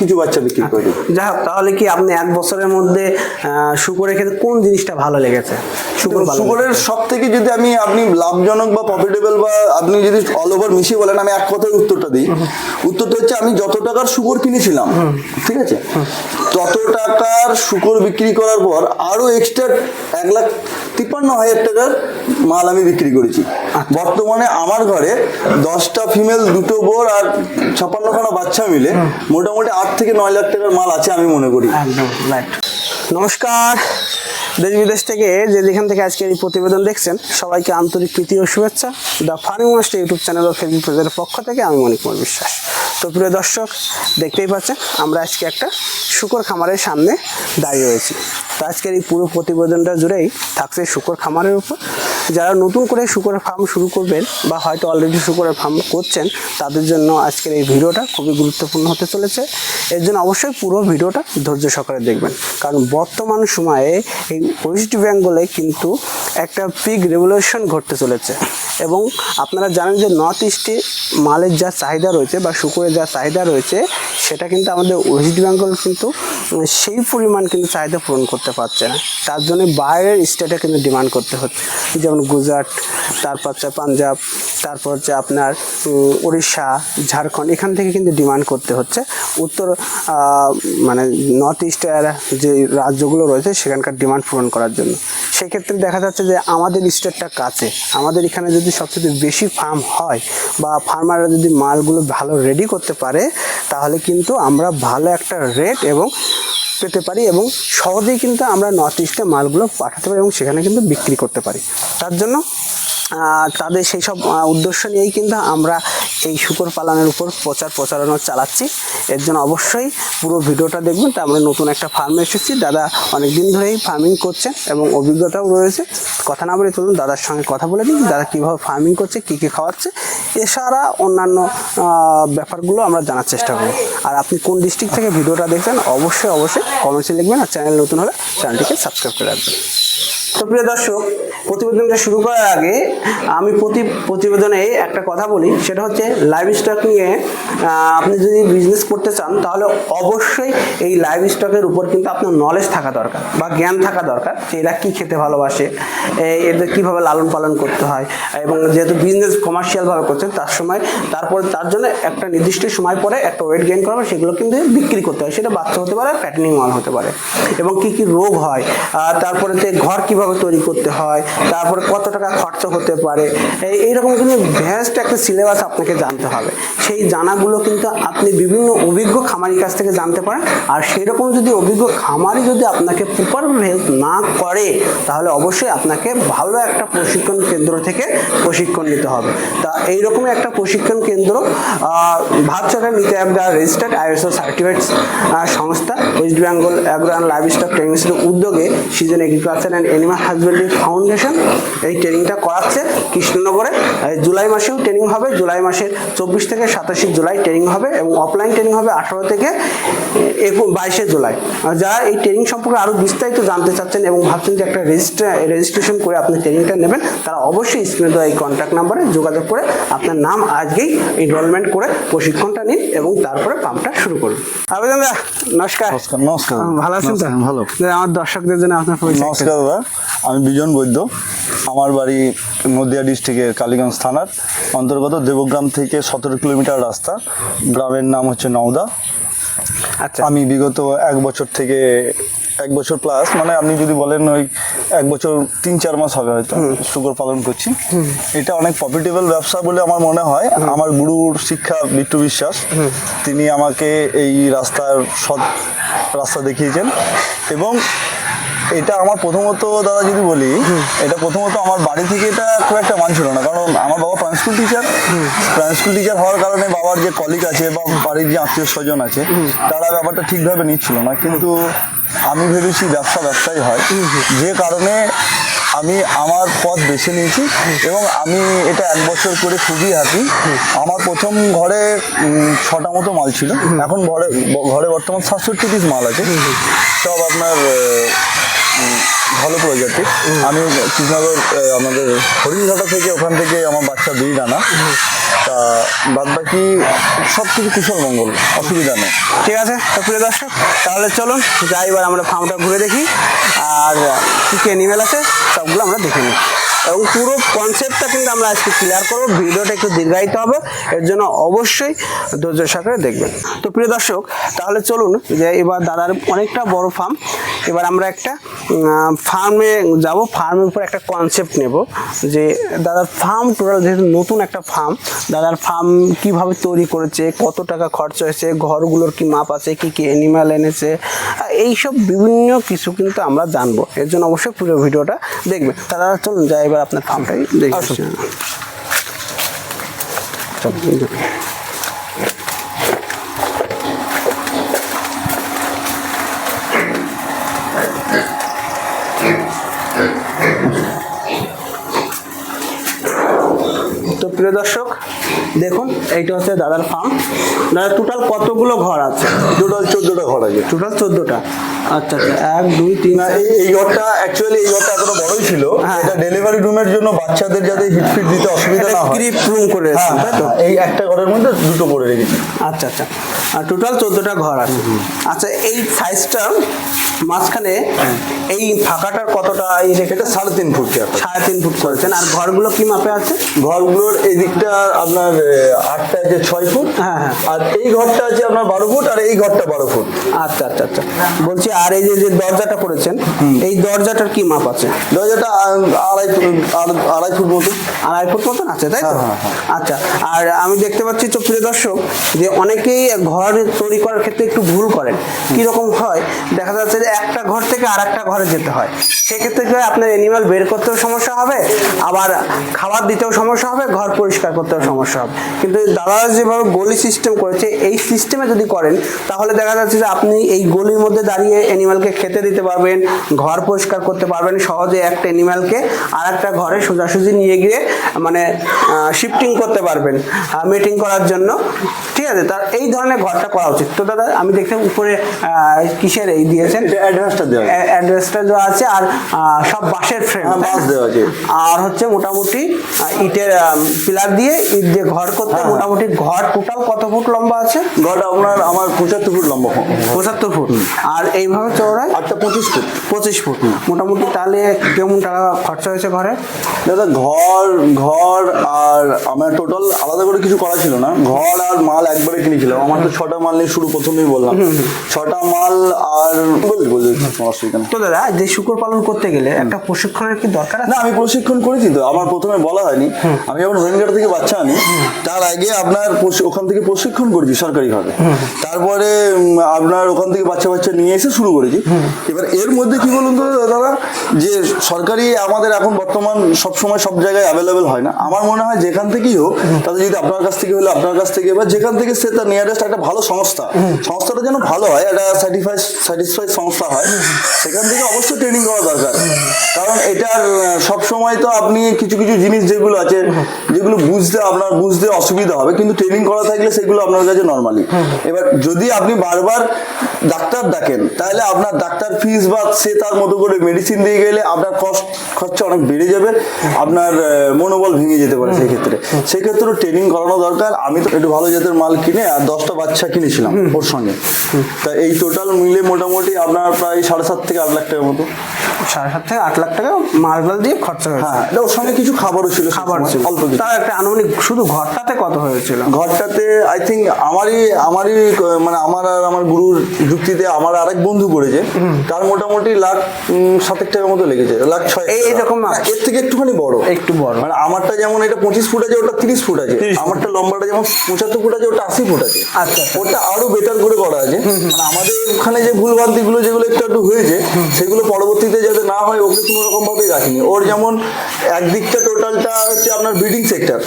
কিছু বাচ্চা বিক্রি করে দিই যাই হোক তাহলে কি আপনি এক বছরের মধ্যে শুকরের ক্ষেত্রে কোন জিনিসটা ভালো লেগেছে? শুকর শুকরের সব থেকে যদি আমি আপনি লাভজনক বা প্রফিটেবল বা আপনি যদি অল ওভার মিশিয়ে বলেন আমি এক কথায় উত্তরটা দিই। উত্তরটা হচ্ছে আমি যত টাকার শুকর কিনেছিলাম ঠিক আছে? তত টাকার শুকর বিক্রি করার পর আরও এক্সট্রা এক লাখ তিপ্পান্ন হাজার টাকার মাল আমি বিক্রি করেছি। বর্তমানে আমার ঘরে দশটা ফিমেল দুটো বোর আর ছাপ্পান্নখানা বাচ্চা মিলে মোটামুটি আট থেকে নয় লাখ টাকার মাল আছে আমি মনে করি। নমস্কার। দেশ বিদেশ থেকে যে যেখান থেকে আজকের এই প্রতিবেদন দেখছেন, সবাইকে আন্তরিক প্রীতি ও শুভেচ্ছা। The farming master YouTube channel O Facebook পেজের পক্ষ থেকে আমি মণিক কুমার বিশ্বাস। তো প্রিয় দর্শক, দেখতেই পাচ্ছেন, আমরা আজকে একটা শুকর খামারের সামনে দাঁড়িয়ে রয়েছি। তো আজকের এই পুরো প্রতিবেদনটা জুড়েই থাকছে শুকর খামারের উপর। যারা নতুন করে শুকরের ফার্ম শুরু করবেন বা হয়তো অলরেডি শুকরের ফার্ম করছেন, তাদের জন্য আজকের এই ভিডিওটা খুবই গুরুত্বপূর্ণ হতে চলেছে। এর জন্য অবশ্যই পুরো ভিডিওটা ধৈর্য সহকারে দেখবেন। কারণ বর্তমান সময়ে এই ওয়েস্ট বেঙ্গলে কিন্তু একটা পিক রেভলিউশন ঘটতে চলেছে। এবং আপনারা জানেন যে নর্থ ইস্টে মালের যা চাহিদা রয়েছে বা শুকুরের যা চাহিদা রয়েছে, সেটা কিন্তু আমাদের ওয়েস্ট বেঙ্গল কিন্তু সেই পরিমাণ কিন্তু চাহিদা পূরণ করতে পারছে না। তার জন্য বাইরের স্টেটে কিন্তু ডিমান্ড করতে হচ্ছে। যেমন গুজরাট, তারপর হচ্ছে পাঞ্জাব, তারপর হচ্ছে আপনার উড়িষ্যা ঝাড়খণ্ড, এখান থেকে কিন্তু ডিমান্ড করতে হচ্ছে। উত্তর মানে নর্থ ইস্টের যে রাজ্যগুলো রয়েছে, সেখানকার ডিমান্ড পূরণ করার জন্য। সেক্ষেত্রে দেখা যাচ্ছে যে আমাদের স্টেটটা কাছে। আমাদের এখানে যদি সবচেয়ে বেশি ফার্ম হয় বা ফার্মাররা যদি মালগুলো ভালো রেডি করতে পারে, তাহলে কিন্তু আমরা ভালো একটা রেট এবং পেতে পারি এবং সহজেই কিন্তু আমরা নর্থ ইস্টে মালগুলো পাঠাতে পারি এবং সেখানে কিন্তু বিক্রি করতে পারি। তার জন্য তাদের সেই সব উদ্দেশ্য নিয়েই কিন্তু আমরা এই শুকর পালনের উপর প্রচার প্রচারণা চালাচ্ছি। এর জন্য অবশ্যই পুরো ভিডিওটা দেখবেন তা আমরা নতুন একটা ফার্মে এসেছি। দাদা অনেক দিন ধরেই ফার্মিং করছেন এবং অভিজ্ঞতাও রয়েছে। কথা না বলে চলুন, দাদার সঙ্গে কথা বলে দিই। দাদা কীভাবে ফার্মিং করছে, কী কী খাওয়াচ্ছে, এছাড়া অন্যান্য ব্যাপারগুলো আমরা জানার চেষ্টা করব। আর আপনি কোন ডিস্ট্রিক্ট থেকে ভিডিওটা দেখবেন অবশ্যই অবশ্যই কমেন্টসে লিখবেন। আর চ্যানেল নতুন হলে চ্যানেলটিকে সাবস্ক্রাইব করে রাখবেন। তো প্রিয় দর্শক প্রতিবেদনটা শুরু করার আগে আমি প্রতি প্রতিবেদনে একটা কথা বলি, সেটা হচ্ছে লাইভ স্টক নিয়ে আপনি যদি বিজনেস করতে চান, তাহলে অবশ্যই এই লাইভ স্টকের উপর কিন্তু আপনার নলেজ থাকা দরকার বা জ্ঞান থাকা দরকার যে এরা কী খেতে ভালোবাসে এদের কীভাবে লালন পালন করতে হয়, এবং যেহেতু বিজনেস কমার্শিয়ালভাবে করছেন তার সময়, তারপরে তার জন্য একটা নির্দিষ্ট সময় পরে একটা ওয়েট গেইন করা সেগুলো কিন্তু বিক্রি করতে হয়, সেটা বাচ্চা হতে পারে প্যাটার্নিং মাল হতে পারে, এবং কি কি রোগ হয় তারপরে ঘর কীভাবে তৈরি করতে হয় তারপরে কত টাকা খরচা হতে পারে? এইরকম কিন্তু ভ্যাস্ট একটা সিলেবাস আপনাকে জানতে হবে। সেই জানাগুলো কিন্তু আপনি বিভিন্ন অভিজ্ঞ খামারির কাছ থেকে জানতে পারেন। আর সেই রকম যদি অভিজ্ঞ খামারি যদি আপনাকে প্রপার হেল্প না করে, তাহলে অবশ্যই আপনাকে ভালো একটা প্রশিক্ষণ কেন্দ্র থেকে প্রশিক্ষণ নিতে হবে। তা এইরকমই একটা প্রশিক্ষণ কেন্দ্র ভারত সরকার NITI Aayog registered ISO certified সংস্থা West Bengal agro and livestock training উদ্যোগে season agriculture and animal husbandry foundation এই ট্রেনিংটা করাচ্ছে কৃষ্ণনগরে। জুলাই মাসেও ট্রেনিং হবে জুলাই মাসের চব্বিশ থেকে সাতাশে জুলাই ট্রেনিং হবে এবং অফলাইন ট্রেনিং হবে আঠারো থেকে একু বাইশে জুলাই। যারা এই ট্রেনিং সম্পর্কে আরও বিস্তারিত জানতে চাচ্ছেন এবং ভাবছেন যে একটা রেজিস্ট্রা রেজিস্ট্রেশন করে আপনি ট্রেনিংটা নেবেন তারা অবশ্যই স্ক্রিনে দেওয়া এই কন্ট্যাক্ট নাম্বারে যোগাযোগ করে আপনার নাম আজকেই এনরোলমেন্ট করে প্রশিক্ষণটা নিন এবং তারপরে পাম্পটা শুরু করুন। আবেদন দা নমস্কার। নমস্কার নমস্কার। ভালো আছেন তো? ভালো। আমার দর্শকদের জন্য আপনার নমস্কার দাদা আমি বিজন বৈদ্য। আমার বাড়ি নদিয়া ডিস্ট্রিক্টের কালীগঞ্জ থানার অন্তর্গত দেবগ্রাম থেকে সতেরো কিলোমিটার রাস্তা। গ্রামের নাম হচ্ছে নওদা। আচ্ছা। আমি বিগত এক বছর থেকে এক বছর প্লাস মানে আপনি যদি বলেন ওই এক বছর তিন চার মাস হবে হয়তো শুকর পালন করছি। এটা অনেক প্রফিটেবল ব্যবসা বলে আমার মনে হয়। আমার গুরুর শিক্ষা বিট্টু বিশ্বাস। তিনি আমাকে এই রাস্তার সৎ রাস্তা দেখিয়েছেন। এবং এটা আমার প্রথমত দাদা যদি বলি এটা প্রথমত আমার বাড়ি থেকে এটা খুব একটা মান ছিল না। কারণ আমার বাবা primary school teacher primary school teacher হওয়ার কারণে বাবার যে কলিগ আছে বা বাড়ির যে আত্মীয় স্বজন আছে তারা ব্যাপারটা ঠিকভাবে নিচ্ছিল না। কিন্তু আমি ভেবেছি ব্যবসা ব্যবসাই হয়। যে কারণে আমি আমার পথ বেছে নিয়েছি এবং আমি এটা এক বছর করে খুবই হ্যাপি আমার প্রথম ঘরে ছটা মতো মাল ছিল। এখন ঘরে ঘরে বর্তমান সাতষট্টি পিস মাল আছে। সব আপনার ভালো প্রজাতি। আমি কৃষ্ণনগর আমাদের হরিণঘাটা থেকে, ওখান থেকে আমার বাচ্চা দুই দানা। তা বাদ বাকি সব কিছু কুশল মঙ্গল, অসুবিধা নেই। ঠিক আছে, তো প্রিয় দর্শক, তাহলে চলুন, যাই এবার আমরা ফার্মটা ঘুরে দেখি। আর কী কী অ্যানিমেল আছে, সবগুলো আমরা দেখে নিই। এবং পুরো কনসেপ্টটা কিন্তু আমরা আজকে ক্লিয়ার করব। ভিডিওটা একটু দীর্ঘায়িত হবে। এর জন্য অবশ্যই ধৈর্য সহকারে দেখবেন। তো প্রিয় দর্শক, তাহলে চলুন যে এবার দাদার অনেকটা বড় ফার্ম এবার আমরা একটা ফার্মে যাব। ফার্মের উপর একটা কনসেপ্ট নেব যে দাদার ফার্ম টোটাল যেহেতু নতুন একটা ফার্ম দাদার ফার্ম কীভাবে তৈরি করেছে, কত টাকা খরচ হয়েছে, ঘরগুলোর কি মাপ আছে, কি কি অ্যানিমাল এনেছে, এইসব বিভিন্ন কিছু কিন্তু আমরা জানব। এর জন্য অবশ্যই পুরো ভিডিওটা দেখবেন। তারা চলুন যাই এবার আপনার ফার্মটাই দেখে তো প্রিয় দর্শক দেখুন এইটা হচ্ছে দাদার ফার্ম দাদা টোটাল কতগুলো ঘর আছে? টোটাল চোদ্দটা ঘর আছে। টোটাল চোদ্দোটা। আচ্ছা আচ্ছা। এক দুই তিন এই ঘরটা অ্যাকচুয়ালি এই ঘরটা এতটা বড়ই ছিল। হ্যাঁ। এটা ডেলিভারি রুমের জন্য বাচ্চাদের যাতে হিট ফিট দিতে অসুবিধা না হয়। রুম করে হ্যাঁ, তাই তো? হ্যাঁ, এই একটা ঘরের মধ্যে দুটো করে রেখেছি। আচ্ছা আচ্ছা। আর টোটাল চোদ্দোটা ঘর আছে। আচ্ছা এই সাইজটা মাঝখানে এই ফাঁকাটার কতটা এই রেখে এটা সাড়ে তিন ফুট সাড়ে তিন ফুট করেছেন। আর ঘরগুলো কি মাপে আছে? ঘরগুলোর এই দিকটা আপনার আটটা আছে ছয় ফুট। হ্যাঁ, হ্যাঁ। আর এই ঘরটা আছে আপনার বারো ফুট আর এই ঘরটা বারো ফুট। আচ্ছা আচ্ছা আচ্ছা। বলছি আর এই যে দরজাটা করেছেন এই দরজাটার কি মাপ আছে? দরজাটা আড়াই ফুট আড়- আড়াই ফুট মতো আড়াই ফুট মতন আছে তাই তো? হ্যাঁ, হ্যাঁ, হ্যাঁ। আচ্ছা আর আমি দেখতে পাচ্ছি তো প্রিয় দর্শক যে অনেকেই ঘর তৈরি করার ক্ষেত্রে একটু ভুল করেন। কি রকম হয়? দেখা যাচ্ছে যে একটা ঘর থেকে আর একটা ঘরে যেতে হয়। সেক্ষেত্রে কি হয়? আপনার অ্যানিমাল বের করতেও সমস্যা হবে, আবার খাবার দিতেও সমস্যা হবে, ঘর পরিষ্কার করতেও সমস্যা হবে। কিন্তু দাদা যেভাবে গলি সিস্টেম করেছে, এই সিস্টেমে যদি করেন, তাহলে দেখা যাচ্ছে যে আপনি এই গলির মধ্যে দাঁড়িয়ে অ্যানিমালকে খেতে দিতে পারবেন, ঘর পরিষ্কার করতে পারবেন, সহজে একটা অ্যানিমালকে আর একটা ঘরে সোজাসুজি নিয়ে গিয়ে মানে শিফটিং করতে পারবেন মিটিং করার জন্য। ঠিক আছে? তার এই ধরনের ঘরটা করা উচিত। তো দাদা, আমি দেখতে উপরে কিসের এই দিয়েছেন? এটা অ্যাডভান্সটা দেওয়া। অ্যাড্রেসটা দেওয়া আছে আর সব বাঁশের ফ্রেম হ্যাঁ, বাঁশ দেওয়া আছে। আর হচ্ছে মোটামুটি ইটের পিলার দিয়ে ইট দিয়ে ঘর করতে হ্যাঁ। মোটামুটি ঘর টোটাল কত ফুট লম্বা আছে? ঘরটা আপনার আমার পঁচাত্তর ফুট লম্বা পঁচাত্তর ফুট। আর এইভাবে চৌড়ায় আটটা পঁচিশ ফুট। পঁচিশ ফুট। মোটামুটি তাহলে কেমন টাকা খরচা হয়েছে ঘরে? দাদা ঘর ঘর আর আমার টোটাল আলাদা করে কিছু করা ছিল না। ঘর আর মাল একবারে কিনেছিলাম। আমার তো ছটা মাল নিয়ে শুরু প্রথমেই বললাম। ছটা মাল আর তো দাদা যে শুকর পালন করতে গেলে একটা প্রশিক্ষণের কি দরকার না আমি প্রশিক্ষণ করেছি তো আমার প্রথমে বলা হয়নি। আমি যখন রোহিঙ্গাটা থেকে বাচ্চা আনি তার আগে আপনার ওখান থেকে প্রশিক্ষণ করেছি সরকারিভাবে। তারপরে আপনার ওখান থেকে বাচ্চা বাচ্চা নিয়ে এসে শুরু করেছি। এবার এর মধ্যে কি বলুন তো দাদা যে সরকারি আমাদের এখন বর্তমান সব সময় সব জায়গায় অ্যাভেলেবেল হয় না। আমার মনে হয় যেখান থেকেই হোক তাতে যদি আপনার কাছ থেকে হলে আপনার কাছ থেকে বা যেখান থেকে সে তার নিয়ারেস্ট একটা ভালো সংস্থা সংস্থাটা যেন ভালো হয় একটা স্যাটিসফাই স্যাটিসফাইড সংস্থা হয়, সেখান থেকে অবশ্যই ট্রেনিং করা দরকার। কারণ এটার সব সময় তো আপনি কিছু কিছু জিনিস যেগুলো আছে, যেগুলো বুঝতে আপনার, বুঝতে অসুবিধা হবে, কিন্তু ট্রেনিং করা থাকলে সেগুলো আপনার কাছে নর্মালি এবার যদি আপনি বারবার ডাক্তার ডাকেন, তাহলে আপনার ডাক্তার ফিস বা সে তার মতো করে মেডিসিন দিয়ে গেলে আপনার কষ্ট খরচা অনেক বেড়ে যাবে, আপনার মনোবল ভেঙে যেতে পারে সেই ক্ষেত্রে সেই ক্ষেত্রে ট্রেনিং করানো দরকার। আমি তো একটু ভালো জাতের মাল কিনে আর দশটা বাচ্চা কিনেছিলাম ওর সঙ্গে। তা এই টোটাল মিলে মোটামুটি আপনার প্রায় সাড়ে সাত থেকে আট লাখ টাকার মতো। সাড়ে সাত থেকে আট লাখ টাকা মার্বেল দিয়ে খরচা হয়েছে। হ্যাঁ ওর সঙ্গে কিছু খাবারও ছিল খাবার ছিল। অল্প তার একটা আনুমানিক শুধু ঘরটাতে কত হয়েছিল? ঘরটাতে আই থিঙ্ক আমারই আমারই মানে আমার আর আমার গুরুর যুক্তিতে আমার আরেক বন্ধু করেছে তার মোটামুটি লাখ সাতেক টাকার মতো লেগেছে লাখ ছয় এই- এইরকম না, এর থেকে একটুখানি বড়। একটু বড়। মানে আমারটা যেমন এটা পঁচিশ ফুট আছে ওটা তিরিশ ফুট আছে। আমারটা লম্বাটা যেমন পঁচাত্তর ফুট আছে ওটা আশি ফুট আছে। আচ্ছা, আচ্ছা। ওটা আরও বেটার করে করা আছে। মানে আমাদের ওখানে যে ভুল ভুলভ্রান্তি গুলো যেগুলো একটু একটু হয়েছে সেগুলো পরবর্তীতে যাতে না হয় ওকে কোনো রকম ভাবে রাখিনি। ওর যেমন একদিকটা টোটালটা হচ্ছে আপনার ব্রিডিং সেক্টর।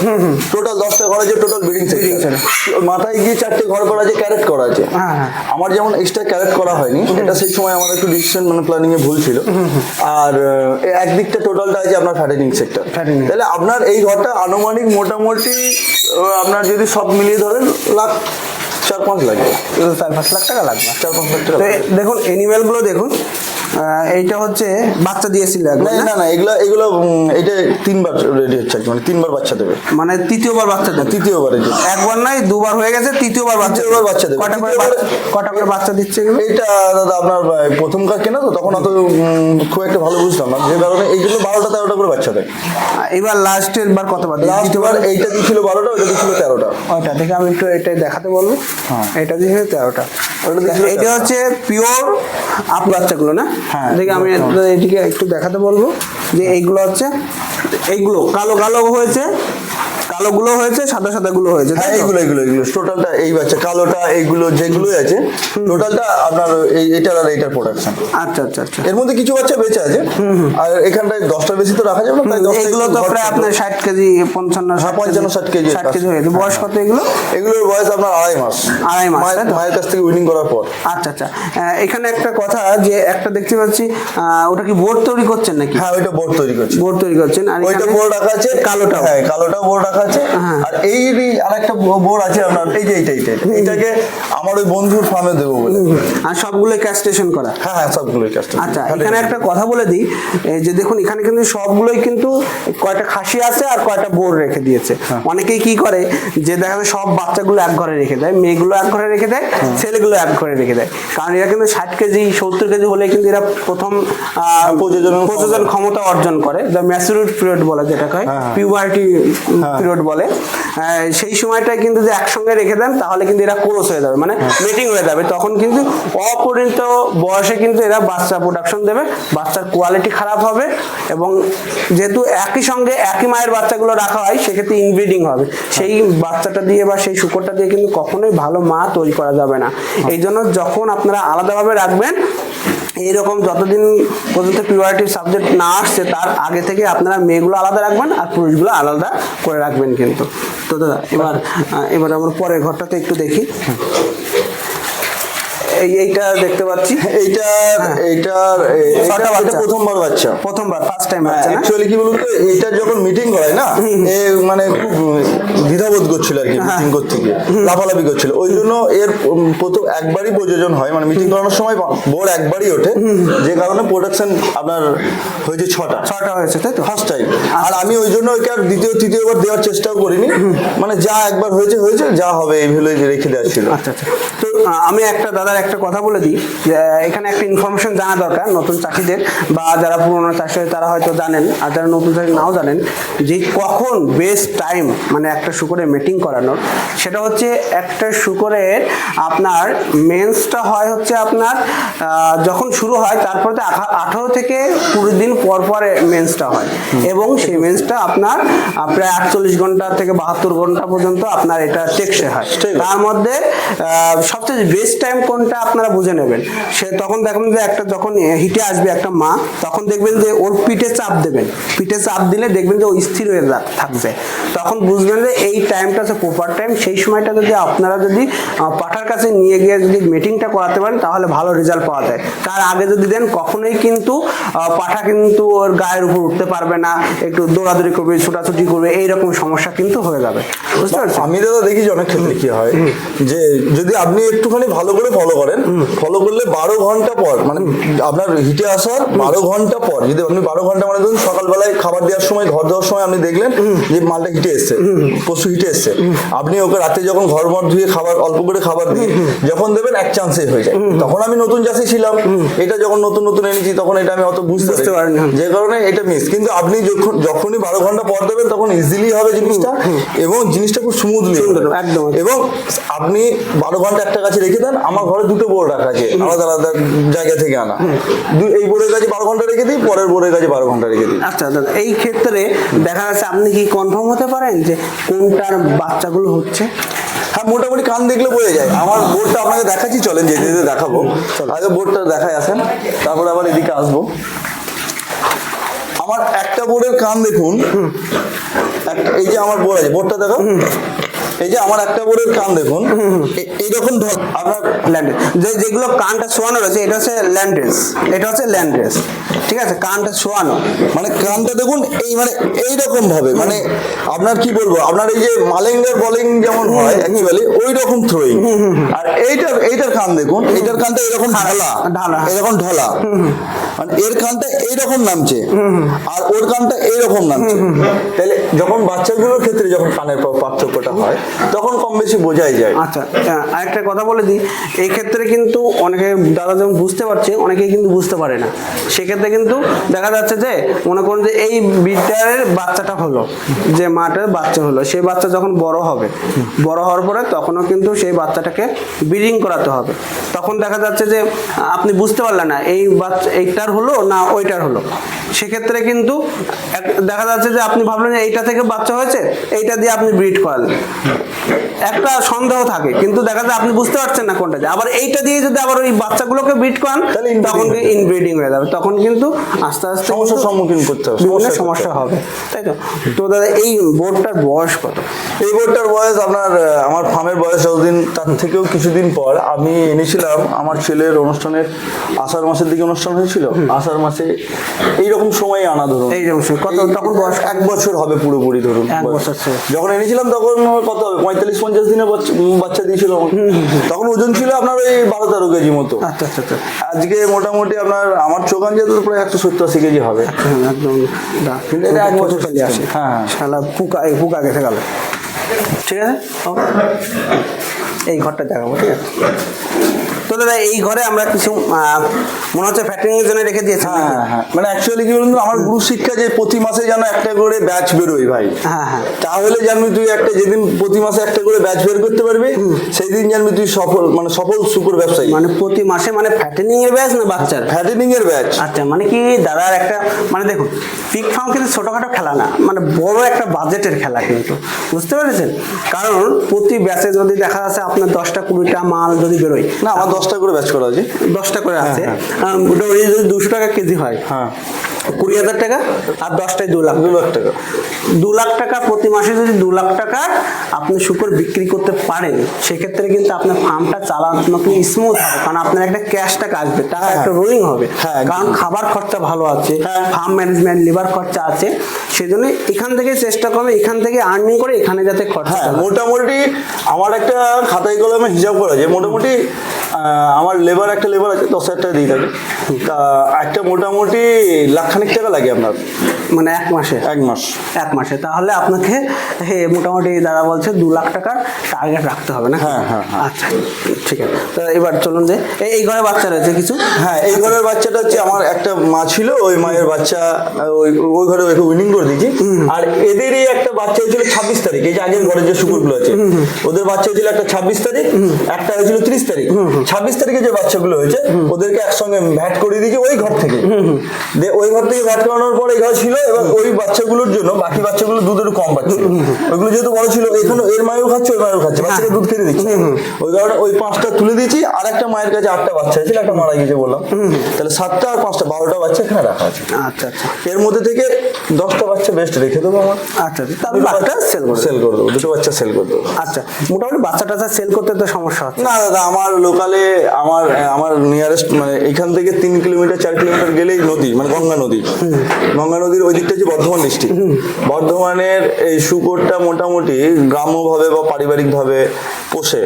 টোটাল দশটা ঘর আছে টোটাল ব্রিডিং সেক্টর। মাথায় গিয়ে চারটে ঘর করা আছে ক্যারেট করা আছে। হ্যাঁ, হ্যাঁ। আমার যেমন এক্সট্রা ক্যারেট করা হয়নি এটা সেই সময় আমার একটু ডিসিশন মানে প্ল্যানিং এ ভুল ছিল। আর একদিকটা টোটালটা আছে আপনার ফ্যাটেনিং সেক্টর তাহলে আপনার এই ঘরটা আনুমানিক মোটামুটি আপনার যদি সব মিলিয়ে ধরেন লাখ চার পাঁচ লাগবে। চার পাঁচ লাখ টাকা লাগবে। চার পাঁচ লাখ টাকা দেখুন অ্যানিমেলগুলো দেখুন। এইটা হচ্ছে বাচ্চা দিয়েছিল না না? এগুলো এগুলো এটা তিনবার রেডি হচ্ছে মানে তিনবার বাচ্চা দেবে। মানে তৃতীয়বার বাচ্চা দেবে। তৃতীয়বার একবার নাই দুবার হয়ে গেছে তৃতীয়বার বাচ্চা তৃতীয়বার বাচ্চা দেবে। কটা করে কটা করে বাচ্চা দিচ্ছে এইটা দাদা আপনার প্রথমকার কেনা তো তখন অত খুব একটা ভালো বুঝতাম না। যে কারণে এইগুলো বারোটা তেরোটা করে বাচ্চা দেয়। এবার লাস্টের বার কতবার লাস্ট বার এইটা দিয়েছিল বারোটা ওইটা দিয়েছিল তেরোটা। ওইটা থেকে আমি একটু এটাই দেখাতে বলব। হ্যাঁ। এটা দিয়ে তেরোটা। ওটা এটা হচ্ছে পিওর আপ বাচ্চাগুলো না? হ্যাঁ, দেখি আমি এদিকে একটু দেখাতে বলব যে এইগুলো হচ্ছে এইগুলো কালো কালো হয়েছে কালোগুলো হয়েছে সাদা সাদা গুলো হয়েছে হ্যাঁ এইগুলো এগুলো টোটালটা এই বাচ্চা কালোটা এইগুলো যেগুলো আছে টোটালটা আপনার এই এটার আর এইটার প্রোডাকশন আচ্ছা আচ্ছা আচ্ছা। এর মধ্যে কিছু বাচ্চা বেঁচে আছে আর এখানটায় দশটার বেশি তো রাখা যাবে না এগুলো তো প্রায় আপনার ষাট কেজি পঞ্চান্ন হ্যাঁ, 55, 60 কেজি ষাট কেজি হয়েছে বয়স কত এগুলো? এগুলোর বয়স আপনার আড়াই মাস। আড়াই মাস, মায়ের কাছ থেকে উইনিং করার পর। আচ্ছা আচ্ছা। এখানে একটা কথা যে একটা দেখতে পাচ্ছি আহ, ওটা কি বোর্ড তৈরি করছেন নাকি? হ্যাঁ ওইটা বোর্ড তৈরি করছে। বোর্ড তৈরি করছেন আর ওইটা বোর্ড রাখা আছে। কালোটাও। হ্যাঁ কালোটা বোর্ড রাখা আছে হ্যাঁ। আর এই আর একটা বোর্ড আছে আপনার এই যে এইটা এইটা। এটাকে আমার ওই বন্ধুর ফার্মে দেবো বলে আর সবগুলো ক্যাস্টেশন করা হ্যাঁ হ্যাঁ সবগুলোই কাজটা আচ্ছা এখানে একটা কথা বলে দিই যে দেখুন এখানে কিন্তু সবগুলোই কিন্তু কয়টা খাসি আছে আর কয়টা বোর রেখে দিয়েছে হ্যাঁ। অনেকেই কি করে যে দেখা যায় সব বাচ্চাগুলো এক ঘরে রেখে দেয় মেয়েগুলো এক ঘরে রেখে দেয় হ্যাঁ। ছেলেগুলো এক ঘরে রেখে দেয় কারণ এরা কিন্তু ষাট কেজি সত্তর কেজি হলে কিন্তু এরা প্রথম প্রজনন ক্ষমতা অর্জন করে যা ম্যাচুরিট পিরিয়ড বলে যেটা হয় হ্যাঁ। পিরিয়ড বলে। সেই সময়টায় কিন্তু যে একসঙ্গে রেখে দেন তাহলে কিন্তু এরা কোরস হয়ে যাবে। মানে হ্যাঁ। মিটিং হয়ে যাবে। তখন কিন্তু অপরিণত বয়সে কিন্তু এরা বাচ্চা প্রোডাকশন দেবে। বাচ্চার কোয়ালিটি খারাপ হবে এবং যেহেতু একই সঙ্গে একই মায়ের বাচ্চাগুলো রাখা হয় সেক্ষেত্রে ইনব্রিডিং হবে। সেই বাচ্চাটা দিয়ে বা সেই শুকরটা দিয়ে কিন্তু কখনোই ভালো মা তৈরি করা যাবে না। এই জন্য যখন আপনারা আলাদাভাবে রাখবেন এইরকম যতদিন পর্যন্ত পিউরিটি সাবজেক্ট না আসছে, তার আগে থেকে আপনারা মেয়েগুলো আলাদা রাখবেন আর পুরুষগুলো আলাদা করে রাখবেন কিন্তু। তো দাদা, এবার এবার আমার পরের ঘরটাতে একটু দেখি। এইটা দেখতে পাচ্ছি। এইটার এইটার এ- এটা- এটা প্রথমবার বাচ্চা। প্রথমবার ফার্স্ট টাইম বাচ্চা অ্যাকচুয়ালি কি বলুন তো এটা যখন মিটিং করায় না এ মানে খুব দ্বিধাবোধ করছিল আর কি হ্যাঁ। মিটিং করতে গিয়ে। লাফালাফি করছিল। ওই জন্য এর প্রথম একবারই প্রযোজন হয় মানে মিটিং করানোর সময় বোর্ড একবারই ওঠে। যে কারণে প্রোডাকশন আপনার হয়েছে ছটা। ছটা হয়েছে তাই তো? ফার্স্ট টাইম আর আমি ওই জন্য ওকে আর দ্বিতীয় তৃতীয়বার দেওয়ার চেষ্টাও করিনি। মানে যা একবার হয়েছে হয়েছে যা হবে এই ভেবে রেখে দেওয়া ছিল। আচ্ছা আচ্ছা। তো আমি একটা দাদার একটা কথা বলে দিই এখানে একটা ইনফরমেশন জানা দরকার নতুন চাষিদের বা যারা পুরোনো চাষি তারা হয়তো জানেন আর যারা নতুন চাষি নাও জানেন যে কখন বেস্ট টাইম মানে একটা শুকরের মিটিং করানোর সেটা হচ্ছে একটা শুকরের আপনার মেন্সটা হয় হচ্ছে আপনার যখন শুরু হয় তারপরে আঠারো থেকে কুড়ি দিন পর পরে মেন্সটা হয়। এবং সেই মেন্সটা আপনার প্রায় আটচল্লিশ ঘণ্টা থেকে বাহাত্তর ঘণ্টা পর্যন্ত আপনার এটা টেকসে হয়। তার মধ্যে আহ, সবচেয়ে বেস্ট টাইম কোনটা আপনারা বুঝে নেবেন। সে তখন দেখবেন যে একটা যখন হিটে আসবে একটা মা তখন দেখবেন যে ওর পিঠে চাপ দেবেন। পিঠে চাপ দিলে দেখবেন যে ও স্থির হয়ে থাকছে। তখন বুঝবেন যে এই টাইমটা হচ্ছে প্রপার টাইম সেই সময়টা যদি আপনারা যদি পাঠার কাছে নিয়ে গিয়ে যদি মিটিংটা করাতে পারেন তাহলে ভালো রেজাল্ট পাওয়া যায়। তার আগে যদি দেন কখনোই কিন্তু পাঠা কিন্তু ওর গায়ের উপর উঠতে পারবে না। একটু দৌড়াদৌড়ি করবে ছোটাছুটি করবে এইরকম সমস্যা কিন্তু হয়ে যাবে। বুঝতে পারছেন? আমি দাদা দেখি যে অনেক ক্ষেত্রে কি হয় যে যদি আপনি একটুখানি ভালো করে ফলো করেন। ফলো করলে বারো ঘণ্টা পর মানে আপনার হিটে আসার বারো ঘণ্টা পর যদি আপনি বারো ঘণ্টা মানে ধরুন সকালবেলায় খাবার দেওয়ার সময় ঘর দেওয়ার সময় আপনি দেখলেন যে মালটা হিটে এসছে পশু হিটে এসছে। আপনি ওকে রাতে যখন ঘর মর ধুয়ে খাবার অল্প করে খাবার দিয়ে যখন দেবেন এক চান্সে হয়ে যায়। তখন আমি নতুন চাষি ছিলাম। এটা যখন নতুন নতুন এনেছি তখন এটা আমি অত বুঝতে বুঝতে পারি পারিনি, যে কারণে এটা মিস কিন্তু আপনি যখন যখনই বারো ঘণ্টা পর দেবেন তখন ইজিলি হবে জিনিসটা। এবং জিনিসটা খুব স্মুথলি একদম। এবং আপনি বারো ঘণ্টা একটা কাছে রেখে দেন আমার ঘরে দুটো বোর্ড রাখা আছে আলাদা আলাদা জায়গা থেকে আনা। এই বোর্ডের কাছে বারো ঘণ্টা রেখে দিই পরের বোর্ডের কাছে বারো ঘণ্টা রেখে দিই। আচ্ছা দাদা এই ক্ষেত্রে দেখা যাচ্ছে আপনি কি কনফার্ম হতে পারেন যে কোনটার বাচ্চাগুলো হচ্ছে? হ্যাঁ মোটামুটি কান দেখলে বোঝা যায়। আমার বোর্ডটা আপনাকে দেখাচ্ছি চলেন যেতে যেতে দেখাবো। আগে বোর্ডটা দেখায় আসেন তারপরে আবার এদিকে আসব। আমার একটা বোর্ডের কান দেখুন। এই যে আমার বোর্ড আছে বোর্ডটা দেখো এই যে আমার একটা বোর্ডের কান দেখুন এইরকম ধর আপনার ল্যান্ডেজ যে যেগুলো কানটা শোয়ানো রয়েছে এটা হচ্ছে ল্যান্ডেজ এটা হচ্ছে ল্যান্ডেজ ঠিক আছে? কানটা শোয়ানো। মানে কানটা দেখুন এই মানে এইরকম ভাবে মানে আপনার কি বলব আপনার এই যে মালেঙ্গার বলিং যেমন হয় অ্যাকচুয়ালি ওই রকম থ্রোয়িং আর এইটার এইটার কান দেখুন এইটার কানটা এরকম ঢালা। ঢালা। এরকম ঢালা। মানে এর কানটা এইরকম নামছে। আর ওর কানটা এইরকম নামছে। তাহলে যখন বাচ্চাগুলোর ক্ষেত্রে যখন কানের পার্থক্যটা হয় তখন কম বেশি বোঝাই যায়। আচ্ছা আহ, আরেকটা কথা বলে দিই এই ক্ষেত্রে কিন্তু অনেকে দাদা যেমন বুঝতে পারছে অনেকেই কিন্তু বুঝতে পারে না। সেক্ষেত্রে কিন্তু দেখা যাচ্ছে যে মনে করুন যে এই বিটারের বাচ্চাটা হলো যে মাটার বাচ্চা হলো সেই বাচ্চা যখন বড় হবে বড় হওয়ার পরে তখনও কিন্তু সেই বাচ্চাটাকে ব্রিডিং করাতে হবে। তখন দেখা যাচ্ছে যে আপনি বুঝতে পারলেন না এই বাচ্চা এইটার হলো না ওইটার হলো। সেক্ষেত্রে কিন্তু দেখা যাচ্ছে যে আপনি ভাবলেন এইটা থেকে বাচ্চা হয়েছে এইটা দিয়ে আপনি ব্রিড করালেন। একটা সন্দেহ থাকে কিন্তু দেখা যায় আপনি বুঝতে পারছেন না কোনটা। আবার এইটা দিয়ে যদি আবার ওই বাচ্চাগুলোকে ব্রিড করান তাহলে তখন ইনব্রিডিং হয়ে যাবে। তখন কিন্তু আস্তে আস্তে সমস্যার সম্মুখীন করতে হবে বিভিন্ন সমস্যা হবে। তাই তো? তো দাদা এই বোর্ডটার বয়স কত? এই বোর্ডটার বয়স আপনার আমার ফার্মের বয়স যতদিন তার থেকেও কিছুদিন পর আমি এনেছিলাম। আমার ছেলের অনুষ্ঠানের আষাঢ় মাসের দিকে অনুষ্ঠান হয়েছিল। আষাঢ় মাসে এইরকম সময় আনা ধরুন। এই যেমন সে- কত তখন বয়স এক বছর হবে পুরোপুরি ধরুন এক বছর। যখন এনেছিলাম তখন কত হবে? পঁয়তাল্লিশ পঞ্চাশ দিনে বাচ্চা- দিয়েছিল তখন। ওজন ছিল আপনার ওই বারো তেরো কেজি মতো। আচ্ছা আচ্ছা আচ্ছা। আজকে মোটামুটি আপনার আমার চোখান যেত প্রায় একশো সত্তর আশি কেজি হবে। হ্যাঁ, একদম দা কিন্তু এটা এক বছর চলে আসে। হ্যাঁ, হ্যাঁ। শালা পুকা পুকা গেছে গেল। ঠিক আছে? এই ঘরটা দেখাবো ঠিক আছে? তো দাদা এই ঘরে আমরা কিছু মনে হচ্ছে ফ্যাক্টরিং এর জন্য রেখে দিয়েছি হ্যাঁ হ্যাঁ, হ্যাঁ। মানে অ্যাকচুয়ালি কি বলুন আমার গুরু শিক্ষা যে প্রতি মাসে যেন একটা করে ব্যাচ বেরোয় ভাই। হ্যাঁ হ্যাঁ। তাহলে জানবি তুই একটা যেদিন প্রতি মাসে একটা করে ব্যাচ বের করতে পারবি সেই দিন জানবি তুই সফল মানে সফল শুকুর ব্যবসায়ী। মানে প্রতি মাসে মানে ফ্যাটেনিং এর ব্যাচ না বাচ্চার? ফ্যাটেনিং এর ব্যাচ আচ্ছা মানে কি দাদার একটা মানে দেখুন পিক ফার্ম কিন্তু ছোটখাটো খেলা না মানে বড় একটা বাজেটের খেলা কিন্তু বুঝতে পেরেছেন? কারণ প্রতি ব্যাচে যদি দেখা যাচ্ছে আপনার দশটা কুড়িটা মাল যদি বেরোয় না আমার দশটা করে ব্যাচ করা আছে। দশটা করে আছে। হ্যাঁ, মোটামুটি যদি দুশো টাকা কেজি হয় হ্যাঁ। কুড়ি হাজার টাকা আর দশটায় দু লাখ দু লাখ টাকা। দু লাখ টাকা প্রতি মাসে যদি দু লাখ টাকা আপনি শুকর বিক্রি করতে পারেন সেক্ষেত্রে কিন্তু আপনার ফার্মটা চালানো স্মুথ হবে। কারণ আপনার একটা ক্যাশ টাকা আসবে টাকা হ্যাঁ। একটা রোলিং হবে। হ্যাঁ, কারণ খাবার খরচা ভালো আছে হ্যাঁ। ফার্ম ম্যানেজমেন্ট লিভার খরচা আছে সেজন্য এখান থেকে চেষ্টা করবে এখান থেকে আর্নিং করে এখানে যাতে খরচা হ্যাঁ মোটামুটি আমার একটা খাতায় কলমে হিসাব করা যায় মোটামুটি আমার লেবার একটা লেবার আছে দশ হাজার টাকা দিয়ে থাকে। তা একটা মোটামুটি লাখখানিক টাকা লাগে আপনার। মানে এক মাসে? এক মাস। এক মাসে। তাহলে আপনাকে হে, মোটামুটি দাদা বলছে দু লাখ টাকার টার্গেট রাখতে হবে না? হ্যাঁ, হ্যাঁ, হ্যাঁ। আচ্ছা ঠিক আছে। তো এবার চলুন যে এই- এই ঘরে বাচ্চা রয়েছে কিছু? হ্যাঁ এই ঘরের বাচ্চাটা হচ্ছে আমার একটা মা ছিল ওই মায়ের বাচ্চা ওই ওই ঘরে ওকে উইনিং করে দিয়েছি। আর এদেরই একটা বাচ্চা হয়েছিল ছাব্বিশ তারিখ এই যে আগের ঘরের যে শুকুরগুলো আছে ওদের বাচ্চা হয়েছিল একটা ছাব্বিশ তারিখ একটা হয়েছিল ত্রিশ তারিখ। ছাব্বিশ তারিখে যে বাচ্চাগুলো হয়েছে ওদেরকে একসঙ্গে ভ্যাট করে দিয়েছি ওই ঘর থেকে। ওই ঘর থেকে ভ্যাট করানোর পর এই ঘর ছিল এবং ওই বাচ্চাগুলোর জন্য বাকি বাচ্চাগুলো দুধ একটু কম পাচ্ছে। ওইগুলো যেহেতু বড় ছিল এখানে এর মায়েও খাচ্ছে ওই মায়েও খাচ্ছে বাচ্চাকে দুধ খেতে দিচ্ছে। ওই কারণে ওই পাঁচটা তুলে দিয়েছি আর একটা মায়ের কাছে আটটা বাচ্চা হয়েছিল একটা মারা গিয়েছে বললাম। তাহলে সাতটা আর পাঁচটা বারোটা বাচ্চা এখানে রাখা আছে। আচ্ছা আচ্ছা। এর মধ্যে থেকে দশটা বাচ্চা বেস্ট রেখে দেবো আমার। আচ্ছা আচ্ছা। বাচ্চা সেল করে সেল করে দেবো দুটো বাচ্চা সেল করে দেবো। আচ্ছা মোটামুটি বাচ্চা টাচ্চা সেল করতে তো সমস্যা হচ্ছে। না দাদা আমার লোকালে আমার আমার নিয়ারেস্ট মানে এখান থেকে তিন কিলোমিটার চার কিলোমিটার গেলেই নদী মানে গঙ্গা নদী। গঙ্গা নদীর ওই দিকটা হচ্ছে বর্ধমান ডিস্ট্রিক্ট বর্ধমানের এই শুকরটা মোটামুটি গ্রাম্যভাবে বা পারিবারিকভাবে পোষে।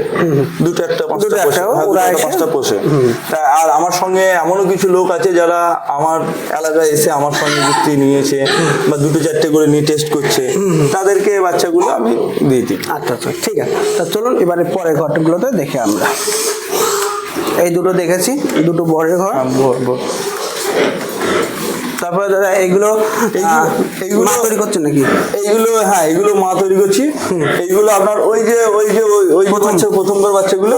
দুটো একটা পাঁচটা পোষে। হ্যাঁ, পাঁচটা পোষে। তা আর আমার সঙ্গে এমনও কিছু লোক আছে যারা আমার এলাকায় এসে আমার সঙ্গে যুক্তি নিয়েছে বা দুটো চারটে করে নিয়ে টেস্ট করছে। তাদেরকে বাচ্চাগুলো আমি দিয়ে দিই। আচ্ছা আচ্ছা ঠিক আছে। তা চলুন এবারে পরের ঘরগুলোতে দেখে আমরা। এই দুটো দেখেছি দুটো বড় ঘর তারপরে দাদা এইগুলো এইগুলো- তৈরি করছেন নাকি? এইগুলো হ্যাঁ এগুলো মা তৈরি করছি। এইগুলো আপনার ওই যে ওই যে ওই ওই বাচ্চা প্রথমবার বাচ্চাগুলো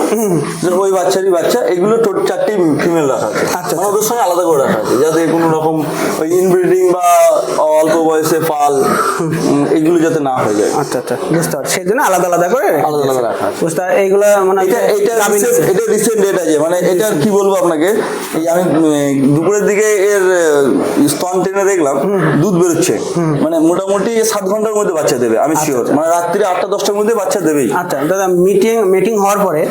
ওই বাচ্চারই বাচ্চা এগুলো চারটি ফিমেল রাখা আছে। আচ্ছা, মানে ওদের সঙ্গে আলাদা করে রাখা আছে যাতে কোনো রকম ওই ইনব্রিডিং বা অল্প বয়সে পাল এগুলো যাতে না হয়ে যায়। আচ্ছা আচ্ছা বুঝতে পারছি। সেই জন্য আলাদা আলাদা করে আলাদা আলাদা রাখা। বুঝতে এইগুলো মানে এটা এটা এটা রিসেন্ট ডেট আছে। মানে এটা কি বলব আপনাকে? এই আমি দুপুরের দিকে এর স্তন টেনে দেখলাম দুধ বেরোচ্ছে। মানে মোটামুটি সাত ঘণ্টার মধ্যে বাচ্চা দেবে আমি শিওর মানে রাত্রি আটটা দশটার মধ্যে বাচ্চা দেবেই। আচ্ছা দাদা মিটিং মিটিং হওয়ার পরে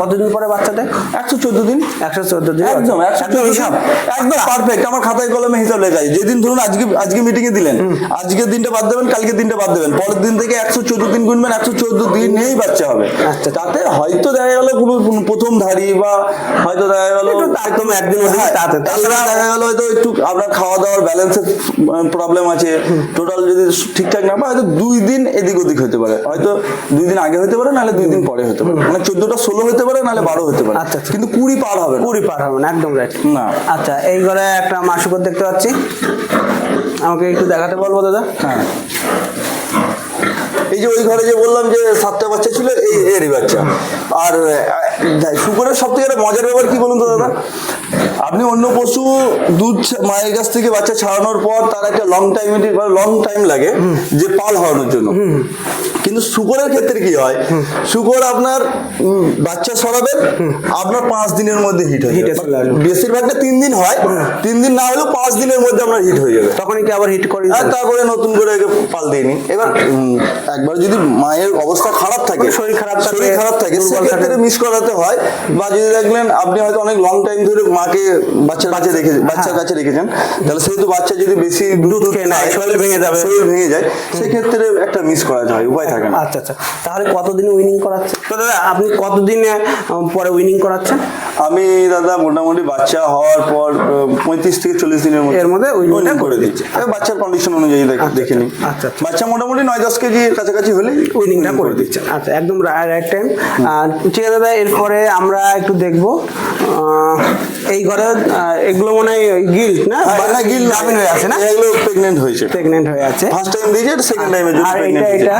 কতদিন পরে বাচ্চা দেয়? একশো চোদ্দ দিন। একশো চোদ্দ দিন। একদম একশো একদম হিসাব। একদম পারফেক্ট আমার খাতায় কলমে হিসাব লেখা আছে। যেদিন ধরুন আজকে আজকে মিটিং এ দিলেন আজকের দিনটা বাদ দেবেন কালকে দিনটা বাদ দেবেন। পরের দিন থেকে একশো চোদ্দ দিন গুনবেন একশো চোদ্দ দিনেই বাচ্চা হবে। আচ্ছা। তাতে হয়তো দেখা গেল কোনো প্রথম ধারি বা হয়তো দেখা গেল তারতম্য একদিন হ্যাঁ, দেখা গেল হয়তো একটু আপনার খাওয়া দাওয়ার ব্যালেন্সের প্রবলেম আছে। টোটাল যদি ঠিকঠাক না পায় হয়তো দুই দিন এদিক ওদিক হতে পারে। হয়তো দুই দিন আগে হতে পারে নাহলে দুই দিন পরে হতে পারে। মানে চোদ্দটা ষোলো হতে পারে নাহলে বারো হতে পারে। আচ্ছা, আচ্ছা। কিন্তু কুড়ি পার হবে কুড়ি পার হবে না একদম রাইট না। আচ্ছা এই ঘরে একটা মাসুকর দেখতে পাচ্ছি। আমাকে একটু দেখাতে বলব দাদা? হ্যাঁ। এই যে ওই ঘরে যে বললাম যে সাতটা বাচ্চা ছিল এই এরই বাচ্চা। আর শুকরের সব থেকে একটা মজার ব্যাপার কি বলুন তো দাদা? আপনি অন্য পশু দুধ মায়ের কাছ থেকে বাচ্চা ছাড়ানোর পর তার একটা লং টাইম লং টাইম লাগে যে পাল হওয়ানোর জন্য। কিন্তু শুকরের ক্ষেত্রে কি হয়? শুকর আপনার বাচ্চা সরাবেন আপনার পাঁচ দিনের মধ্যে হিট হয়ে যাবে। বেশিরভাগটা তিন দিন হয়। তিন দিন না হলেও পাঁচ দিনের মধ্যে আপনার হিট হয়ে যাবে। তখনই কি আবার হিট করে আর তারপরে নতুন করে পাল দিয়ে নি এবার একবার যদি মায়ের অবস্থা খারাপ থাকে শরীর খারাপ থাকে, শরীর খারাপ থাকে সেক্ষেত্রে। মিস করাতে হয় বা যদি দেখলেন আপনি হয়তো অনেক লং টাইম ধরে মাকে বাচ্চার কাছে রেখে বাচ্চার কাছে রেখেছেন তাহলে সেহেতু বাচ্চা যদি বেশি দুধ খেয়ে নেয়, শরীর ভেঙে যাবে। শরীর ভেঙে যায় সেক্ষেত্রে একটা মিস করাতে হয় উপায় থাকে না। আচ্ছা আচ্ছা। তাহলে কতদিন উইনিং করাচ্ছে? তো দাদা আপনি কতদিনে পরে উইনিং করাচ্ছেন? আমি দাদা মোটামুটি বাচ্চা হওয়ার পর পঁয়ত্রিশ থেকে চল্লিশ দিনের মধ্যে এর মধ্যে winning করে দিচ্ছি। বাচ্চার কন্ডিশন অনুযায়ী আচ্ছা, দেখে নিই। আচ্ছা, আচ্ছা। বাচ্চা মোটামুটি নয় দশ কেজির কাছাকাছি হলে উইনিংটা করে দিচ্ছেন আচ্ছা একদম রাইট টাইম আর ঠিক আছে দাদা এরপরে আমরা একটু দেখব। এই ঘরে এগুলো মনে হয় গিল্ট না? হ্যাঁ, না। গিল জামিন হয়ে আছে না? এগুলো প্রেগনেন্ট হয়েছে। প্রেগনেন্ট হয়ে আছে। ফার্স্ট টাইম দিয়েছে সেকেন্ড জন্য আর এটা এটা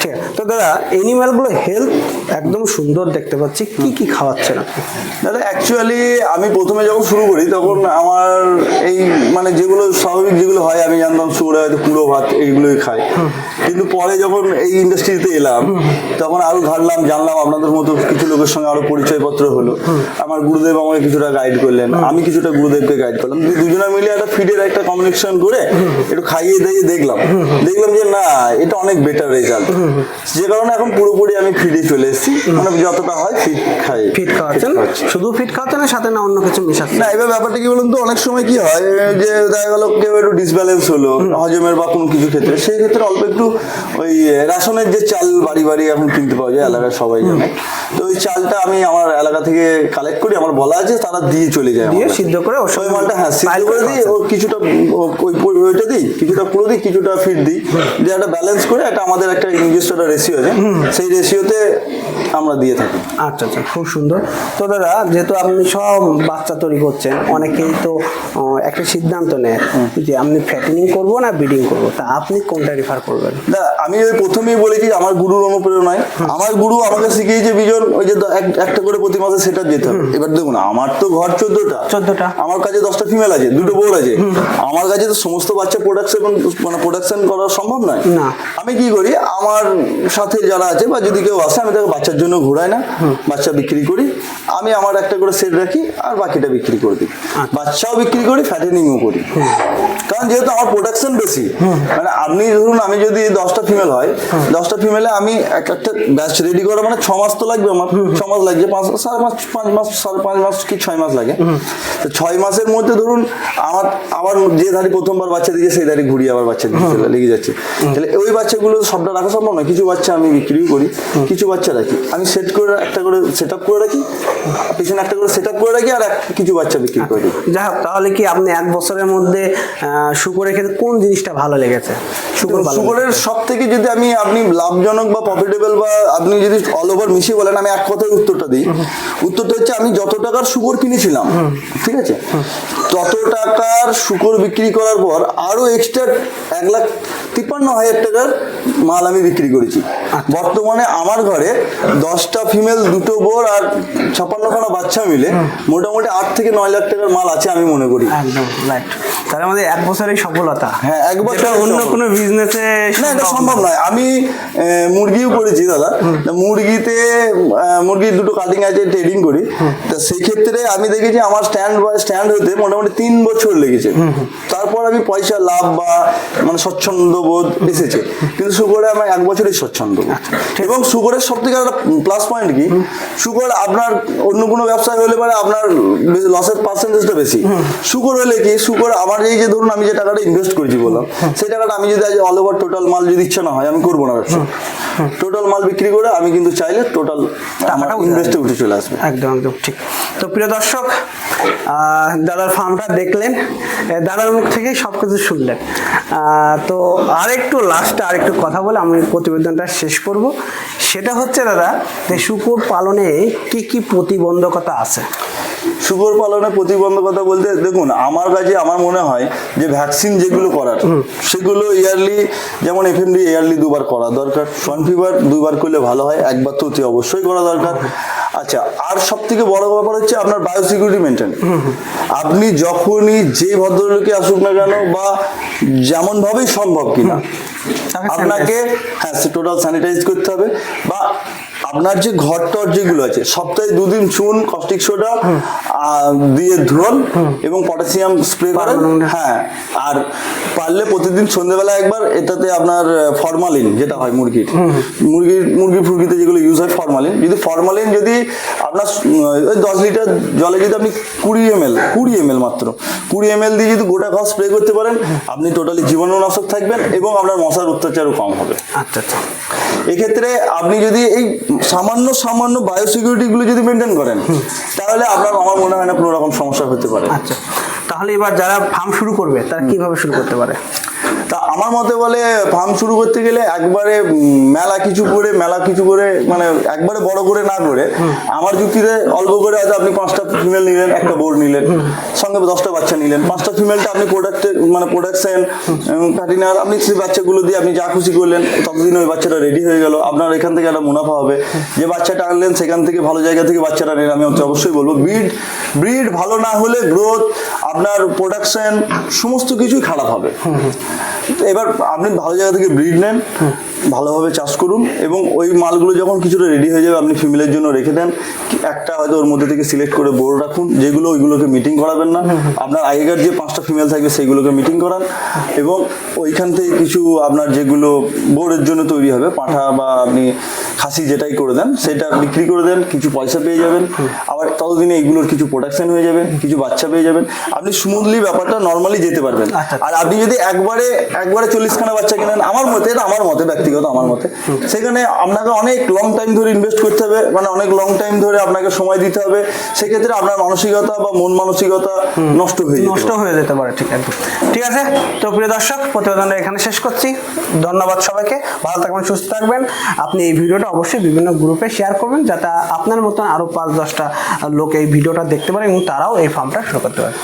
ঠিক। তো দাদা এনিম্যালগুলো হেলথ একদম সুন্দর দেখতে পাচ্ছি। কি কি খাওয়াচ্ছেন আপনি? দাদা অ্যাকচুয়ালি আমি প্রথমে যখন শুরু করি তখন আমার এই মানে যেগুলো স্বাভাবিক যেগুলো হয় আমি জানতাম শুকুরে হয়তো কুড়ো ভাত এইগুলোই খাই। কিন্তু পরে যখন এই ইন্ডাস্ট্রিতে এলাম তখন আরও ঘাটলাম জানলাম আপনাদের মতো কিছু লোকের সঙ্গে আরও পরিচয়পত্র হলো। আমার গুরুদেব আমাকে কিছুটা গাইড করলেন। আমি কিছুটা গুরুদেবকে গাইড করলাম। দুজনে মিলে একটা ফিডের একটা কমিউনিকেশন করে একটু খাইয়ে দিয়ে দেখলাম। দেখলাম যে না এটা অনেক বেটার রেজাল্ট যে কারণে এখন পুরোপুরি আমি ফিডে চলে এসেছি। মানে যতটা হয় ফিট খাই। ফিট খাওয়াচ্ছেন? শুধু ফিট খাওয়াচ্ছেন না সাথে না অন্য কিছু মিশাচ্ছেন? না এবার ব্যাপারটা কি বলুন তো? অনেক সময় কি হয় যে দেখা গেল কেউ একটু ডিসব্যালেন্স হলো হজমের বা কোনো কিছু ক্ষেত্রে। সেই ক্ষেত্রে অল্প একটু ওই রেশনের যে চাল বাড়ি বাড়ি এখন কিনতে পাওয়া যায় এলাকার সবাই জানে। তো ওই চালটা আমি আমার এলাকা থেকে কালেক্ট করি আমার বলা আছে তারা দিয়ে চলে যায় দিয়ে। সিদ্ধ করে ওই মালটা হ্যাঁ সিদ্ধ করে দিই ও কিছুটা ওই ওইটা দিই কিছুটা পুরো দিই কিছুটা ফিট দিই দিয়ে একটা ব্যালেন্স করে একটা আমাদের একটা নিজস্ব একটা রেশিও আছে সেই রেশিওতে আমরা দিয়ে থাকি। আচ্ছা আচ্ছা খুব সুন্দর। তো দাদা যেহেতু আপনি সব বাচ্চা তৈরি করছেন অনেকেই তো একটা সিদ্ধান্ত নেয় যে আপনি ফ্যাটেনিং করব না ব্রিডিং করব তা আপনি কোনটা রিফার করবেন? দাদা আমি ওই প্রথমেই বলেছি আমার গুরুর অনুপ্রেরণায়। আমার গুরু আমাকে শিখিয়েছে বিজন ওই যে এক- একটা করে প্রতি মাসে সেটা যেতে হবে। এবার দেখুন আমার তো ঘর চোদ্দটা। 14টা। আমার কাছে দশটা ফিমেল আছে দুটো বোর আছে। আমার কাছে তো সমস্ত বাচ্চা প্রোডাকশন মানে প্রোডাকশন করা সম্ভব নয়। আমি কি করি আমার সাথে যারা আছে বা যদি কেউ আসে আমি তাকে বাচ্চার জন্য ঘোরাই না। বাচ্চা বিক্রি করি। আমি আমার একটা করে সেট রাখি আর বাকিটা বিক্রি করে দিই। বাচ্চাও বিক্রি করি ফ্যাটেনিংও করি। কারণ যেহেতু আমার প্রোডাকশন বেশি মানে আপনি ধরুন আমি যদি দশটা ফিমেল হয় দশটা ফিমেলে আমি এক একটা ব্যাচ রেডি করা মানে ছ মাস তো লাগবে আমার। ছ মাস লাগছে পাঁচ সাড়ে মাস পাঁচ মাস সাড়ে পাঁচ মাস কি ছয় মাস লাগে? তো ছয় মাসের মধ্যে ধরুন আমার আবার যে ধারি প্রথমবার বাচ্চা দিয়েছে সেই ধারি ঘুরিয়ে আবার বাচ্চা লেগে যাচ্ছে। তাহলে ওই বাচ্চাগুলো সবটা রাখা সম্ভব নয়? কিছু বাচ্চা আমি বিক্রিও করি কিছু বাচ্চা রাখি। আমি সেট করে একটা করে সেট আপ করে রাখি পিছনে একটা করে সেট আপ করে রাখি আর কিছু বাচ্চা বিক্রি করে দিই। যাই হোক তাহলে কি আপনি এক বছরের মধ্যে শুকরের ক্ষেত্রে কোন জিনিসটা ভালো লেগেছে? শুকর শুকরের সব থেকে যদি আমি আপনি লাভজনক বা প্রফিটেবল বা আপনি যদি অল ওভার মিশিয়ে বলেন আমি এক কথায় উত্তরটা দিই। উত্তরটা হচ্ছে আমি যত টাকার শুকর কিনেছিলাম ঠিক আছে? তত টাকার শুকর বিক্রি করার পর আরও এক্সট্রা এক লাখ তিপ্পান্ন হাজার টাকার মাল আমি বিক্রি করেছি। বর্তমানে আমার ঘরে দশটা ফিমেল দুটো বোর আর ছাপ্পান্নখানা বাচ্চা মিলে মোটামুটি আট থেকে নয় লাখ টাকার মাল আছে আমি মনে করি। একদম রাইট তার মধ্যে এক বছরের সফলতা। হ্যাঁ, এক বছরের যেটা অন্য কোনো বিজনেসে না এটা সম্ভব নয়। আমি মুরগিও করেছি দাদা। মুরগিতে মুরগির দুটো কাটিং আছে ট্রেডিং করি। তা সেই ক্ষেত্রে আমি দেখেছি আমার স্ট্যান্ড বাই স্ট্যান্ড হতে মোটামুটি তিন বছর লেগেছে। তারপর আমি পয়সা লাভ বা মানে স্বচ্ছন্দ বোধ এসেছে কিন্তু সুগরে আমার এক বছরই স্বচ্ছন্দ এবং সুগরের সব থেকে একটা প্লাস পয়েন্ট কি সুগর আপনার অন্য কোনো ব্যবসায় হলে পরে আপনার লসের পার্সেন্টেজটা বেশি। সুগর হলে কি? সুগর আমার এই যে ধরুন আমি যে টাকাটা ইনভেস্ট করেছি বললাম সেই টাকাটা আমি যদি আজ অল ওভার টোটাল মাল যদি ইচ্ছা না হয় আমি করব না ব্যবসা। টোটাল মাল বিক্রি করে আমি কিন্তু চাইলে টোটাল টাকাটা ইনভেস্টে উঠে চলে আসবে। একদম একদম ঠিক। তো প্রিয় দর্শক দাদার ফার্মটা দেখলেন দাদার মুখ থেকেই সব কিছু শুনলেন। আহ, তো আরেকটু লাস্টে আরেকটু কথা বলে আমি প্রতিবেদনটা শেষ করব। সেটা হচ্ছে দাদা যে শুকুর পালনে কি কি প্রতিবন্ধকতা আছে? শুকর পালনে প্রতিবন্ধকতা বলতে দেখুন আমার কাছে আমার মনে হয় যে ভ্যাকসিন যেগুলো করার সেগুলো ইয়ারলি যেমন এফএমডি ইয়ারলি দুবার করা দরকার। সন ফিভার দুবার করলে ভালো হয় একবার তো অতি অবশ্যই করা দরকার। আচ্ছা আর সব থেকে বড় ব্যাপার হচ্ছে আপনার বায়োসিকিউরিটি মেনটেন আপনি যখনই যে ভদ্রলোকে আসুক না কেন বা যেমন ভাবেই সম্ভব কিনা আপনাকে হ্যাঁ টোটাল স্যানিটাইজ করতে হবে বা আপনার যে ঘর টর যেগুলো আছে সপ্তাহে দুদিন চুন কস্টিক সোডা দিয়ে ধুন এবং পটাশিয়াম স্প্রে করেন। হ্যাঁ আর পারলে প্রতিদিন সন্ধ্যেবেলা একবার এটাতে আপনার ফরমালিন যেটা হয় মুরগির। মুরগির মুরগি ফুরগিতে যেগুলো ইউজ হয় ফরমালিন যদি ফরমালিন যদি আপনার ওই দশ লিটার জলে যদি আপনি কুড়ি এম এল কুড়ি এম এল মাত্র কুড়ি এম এল দিয়ে যদি গোটা ঘর স্প্রে করতে পারেন আপনি টোটালি জীবাণুনাশক থাকবেন এবং আপনার মশার অত্যাচারও কম হবে। আচ্ছা আচ্ছা। এক্ষেত্রে আপনি যদি এই সামান্য সামান্য বায়োসিকিউরিটি গুলো যদি মেনটেন করেন তাহলে আপনার আমার মনে হয় না কোনো রকম সমস্যা হতে পারে। আচ্ছা তাহলে এবার যারা ফার্ম শুরু করবে তারা কীভাবে শুরু করতে পারে? তা আমার মতে বলে ফার্ম শুরু করতে গেলে একবারে মেলা কিছু করে মেলা কিছু করে মানে একবারে বড় করে না করে আমার যুক্তিতে অল্প করে হয়তো আপনি পাঁচটা ফিমেল নিলেন একটা বোর্ড নিলেন সঙ্গে দশটা বাচ্চা নিলেন। পাঁচটা ফিমেলটা আপনি প্রোডাক্টে মানে প্রোডাকশন প্যাটিনার আপনি সেই বাচ্চাগুলো দিয়ে আপনি যা খুশি করলেন ততদিন ওই বাচ্চাটা রেডি হয়ে গেল। আপনার এখান থেকে একটা মুনাফা হবে। যে বাচ্চাটা আনলেন সেখান থেকে ভালো জায়গা থেকে বাচ্চাটা নেন আমি হচ্ছে অবশ্যই বলব ব্রিড ব্রিড ভালো না হলে গ্রোথ আপনার প্রোডাকশন সমস্ত কিছুই খারাপ হবে। এবার আপনি ভালো জায়গা থেকে ব্রিড নেন ভালোভাবে চাষ করুন এবং ওই মালগুলো যখন কিছুটা রেডি হয়ে যাবে আপনি ফিমেলের জন্য রেখে দেন। একটা হয়তো ওর মধ্যে থেকে সিলেক্ট করে বোর্ড রাখুন যেগুলো ওইগুলোকে মিটিং করাবেন না। আপনার আগেকার যে পাঁচটা ফিমেল থাকবে সেইগুলোকে মিটিং করান এবং ওইখান থেকে কিছু আপনার যেগুলো বোর্ডের জন্য তৈরি হবে পাঁঠা বা আপনি খাসি যেটাই করে দেন সেটা বিক্রি করে দেন কিছু পয়সা পেয়ে যাবেন। আবার ততদিনে এইগুলোর কিছু প্রোডাকশন হয়ে যাবে কিছু বাচ্চা পেয়ে যাবেন। আপনি স্মুথলি ব্যাপারটা নর্মালি যেতে পারবেন। আচ্ছা। আর আপনি যদি একবারে একবারে চল্লিশখানা বাচ্চা কিনেন আমার মতে এটা আমার মতে ব্যক্তিগত আমার মতে। সেখানে আপনাকে অনেক লং টাইম ধরে ইনভেস্ট করতে হবে মানে অনেক লং টাইম ধরে আপনাকে সময় দিতে হবে। সেক্ষেত্রে আপনার মানসিকতা বা মন মানসিকতা নষ্ট হয়ে নষ্ট হয়ে যেতে পারে ঠিক একদম। ঠিক আছে তো প্রিয় দর্শক প্রতিবেদনটা এখানে শেষ করছি। ধন্যবাদ সবাইকে ভালো থাকবেন সুস্থ থাকবেন। আপনি এই ভিডিওটা অবশ্যই বিভিন্ন গ্রুপে শেয়ার করবেন যাতে আপনার মতন আরও পাঁচ দশটা লোক এই ভিডিওটা দেখতে পারে এবং তারাও এই ফার্মটা শুরু করতে পারে।